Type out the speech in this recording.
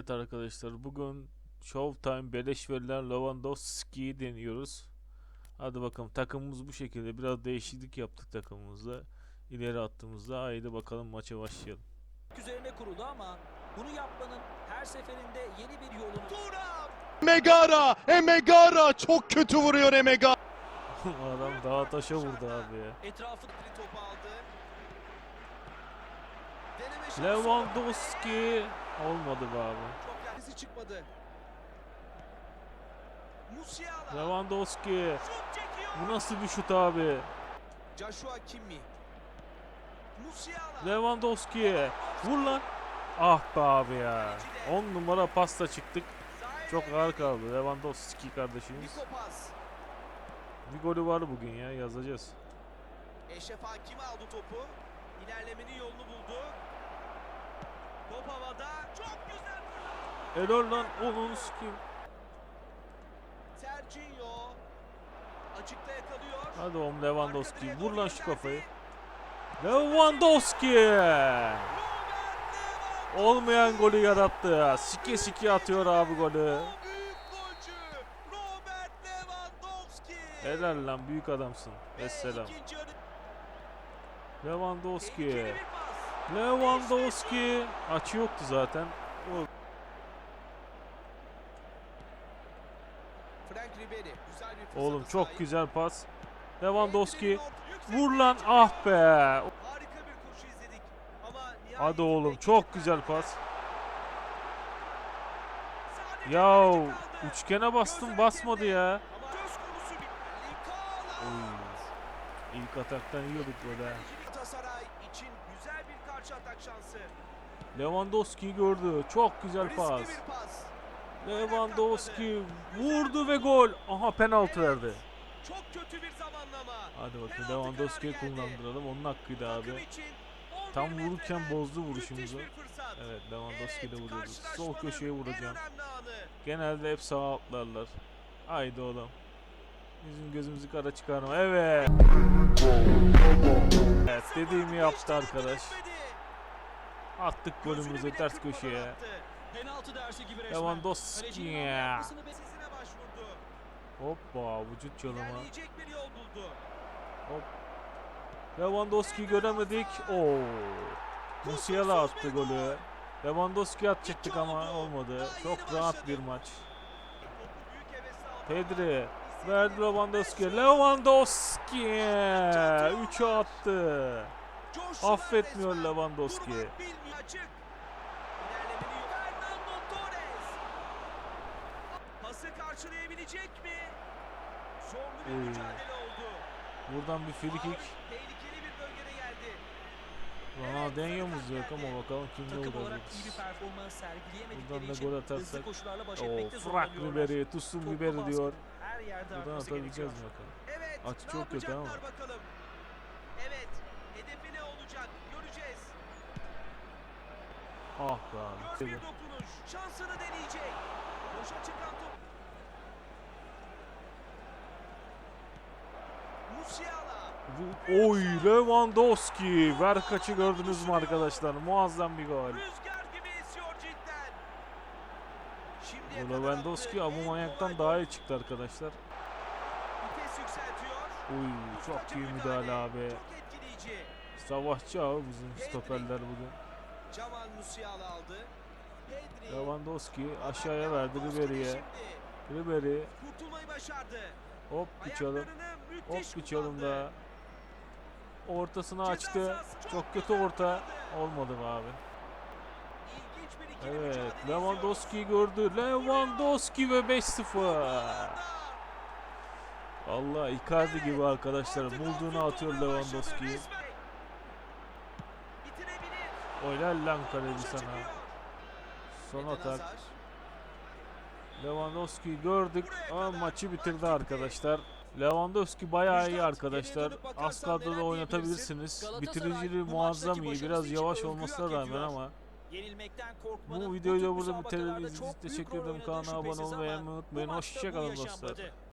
Evet arkadaşlar bugün Showtime beleş verilen Lewandowski'yi deniyoruz. Hadi bakalım takımımız bu şekilde. Biraz değişiklik yaptık takımımızda. İleri attığımızda haydi bakalım maça başlayalım. üzerine kurulu ama bunu yapmanın her seferinde yeni bir yolunu Turam Megara, Emegara çok kötü vuruyor Emegara. Adam dağa taşa vurdu abi ya. etrafı topu aldı. Lewandowski olmadı be abi. Çok kendisi çıkmadı. Musiala. Lewandowski bu nasıl bir şut abi? Joshua Kimi. Musiala. Lewandowski vur lan. Ah be abi ya. 10 numara pasta çıktık. Çok ağır kaldı Lewandowski kardeşimiz. Bir golü var bugün ya yazacağız. Eşref Hakimi aldı topu. İlerlemenin yolunu buldu. Top havada. Çok güzel. Helal lan onun kim? Sergio. Açıkta yakalıyor. Hadi oğlum Lewandowski vur lan şu kafayı. Lewandowski olmayan golü yarattı. Sike sike atıyor abi golü. Helal lan büyük adamsın. Tehlikeli Lewandowski. Lewandowski. Açı yoktu zaten. O Oğlum çok güzel pas. Lewandowski. Vur lan ah be. Hadi oğlum çok güzel pas. Ya üçgene bastım basmadı ya. İlk ataktan yiyorduk böyle. ha. Atak şansı. Lewandowski gördü. Çok güzel Riskli pas. pas. Lewandowski vurdu ve gol. Aha penaltı Evet. verdi. Çok kötü bir zamanlama. Hadi kararı geldi. kullandıralım. Onun hakkıydı Takım abi. Tam 11 vururken bozdu vuruşumuzu. Evet Lewandowski de Evet, vuruyordu. Sol köşeye vuracağım. Genelde hep sağa atlarlar. Haydi oğlum. Bizim gözümüzü kara çıkarma. Evet. Evet dediğimi yaptı arkadaş. Attık golümüzü ters köşeye. Penaltı dersi gibi resmen. Lewandowski. Başvurdu. Hoppa vücut yol buldu. Lewandowski göremedik. Oo. Musiala attı golü. Lewandowski atacaktık ama olmadı. Çok rahat bir maç. Pedri verdi Lewandowski. Lewandowski 3'ü attı. Affetmiyor. Lewandowski. Pası karşılayabilecek mi? Zorlu bir mücadele oldu. Buradan bir free kick. tehlikeli bir bölgede geldi. Ronaldinho'muz yok ama bakalım kimle sergileyemedikleri Buradan da gol atarsak. Oo, zorlanıyorlar. Ribery, tutsun baskı diyor. Buradan atabileceğiz mi bakalım. Evet. Ne çok kötü ama. bakalım. Evet. Hedefi Ah be abi. Bir dokunuş. Şansını deneyecek. Boşa çıkan top. Musiala. Oy Lewandowski. Ver kaçı gördünüz mü arkadaşlar? Muazzam bir gol. Rüzgar gibi esiyor cidden. Şimdiye Lewandowski kolay daha iyi çıktı arkadaşlar. Vites yükseltiyor. Oy çok iyi müdahale abi. Savaşçı abi bizim stoperler bugün. Jamal Musiala aldı. Pedri. Lewandowski aşağıya verdi Ribery'e. Ribery Kurtulmayı başardı. hop bir çalım. Hop bir çalım daha. Ortasını açtı. Çok kötü orta. Olmadı mı abi? Evet. Lewandowski gördü. Lewandowski ve 5-0. izliyoruz. Allah Icardi gibi arkadaşlar. Bulduğunu atıyor Lewandowski. Oylal lan kaleci sana. Son atak. Hazar. Lewandowski gördük ama maçı bitirdi arkadaşlar. Lewandowski bayağı iyi arkadaşlar. Az kadroda oynatabilirsiniz. Bitiriciliği muazzam iyi. Biraz yavaş olmasına rağmen ama bu videoyu da burada bitirelim. teşekkür ederim. Kanala abone olmayı unutmayın. Hoşçakalın dostlar.